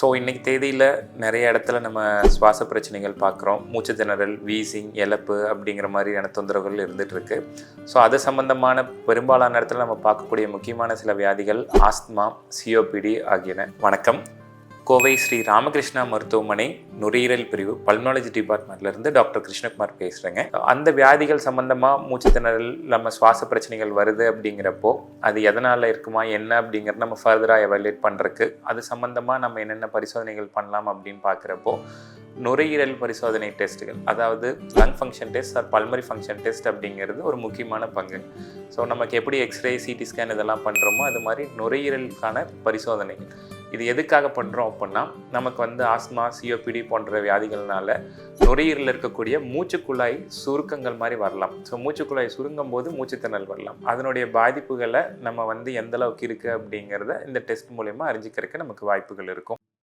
So இன்றைக்கி தேதியில் நிறைய இடத்துல நம்ம சுவாச பிரச்சனைகள் பார்க்குறோம். மூச்சு திணறல் வீசிங் இழப்பு அப்படிங்கிற மாதிரியான தொந்தரவுகள் இருந்துகிட்ருக்கு ஸோ அது சம்பந்தமான பெரும்பாலான இடத்துல நம்ம பார்க்கக்கூடிய முக்கியமான சில வியாதிகள் ஆஸ்துமா சிஓபிடி ஆகியன. வணக்கம். கோவை ஸ்ரீ ராமகிருஷ்ணா மருத்துவமனை நுரையீரல் பிரிவு பல்மாலஜி டிபார்ட்மெண்ட்லேருந்து டாக்டர் கிருஷ்ணகுமார் பேசுகிறேங்க அந்த வியாதிகள் சம்பந்தமாக மூச்சு திணறல் நம்ம சுவாச பிரச்சனைகள் வருது அப்படிங்கிறப்போ அது எதனால் இருக்குமா என்ன அப்படிங்கிறத நம்ம ஃபர்தராக எவாலுவேட் பண்ணுறக்கு அது சம்மந்தமாக நம்ம என்னென்ன பரிசோதனைகள் பண்ணலாம் அப்படின்னு பார்க்குறப்போ நுரையீரல் பரிசோதனை டெஸ்ட்டுகள் அதாவது lung function test or pulmonary function test அப்படிங்கிறது ஒரு முக்கியமான பங்கு. ஸோ நமக்கு எப்படி எக்ஸ்ரே சிடி ஸ்கேன் இதெல்லாம் பண்ணுறோமோ அது மாதிரி நுரையீரலுக்கான பரிசோதனைகள். இது எதுக்காக பண்ணுறோம் அப்படின்னா நமக்கு வந்து ஆஸ்மா சிஓபிடி போன்ற வியாதிகள்னால நுரையீரலில் இருக்கக்கூடிய மூச்சுக்குழாய் சுருக்கங்கள் மாதிரி வரலாம். ஸோ மூச்சுக்குழாய் சுருங்கும் போது மூச்சுத்திணல் வரலாம். அதனுடைய பாதிப்புகளை நம்ம வந்து எந்த அளவுக்கு இருக்குது அப்படிங்கிறத இந்த டெஸ்ட் மூலயமா அறிஞ்சிக்கிறதுக்கு நமக்கு வாய்ப்புகள் இருக்கும்.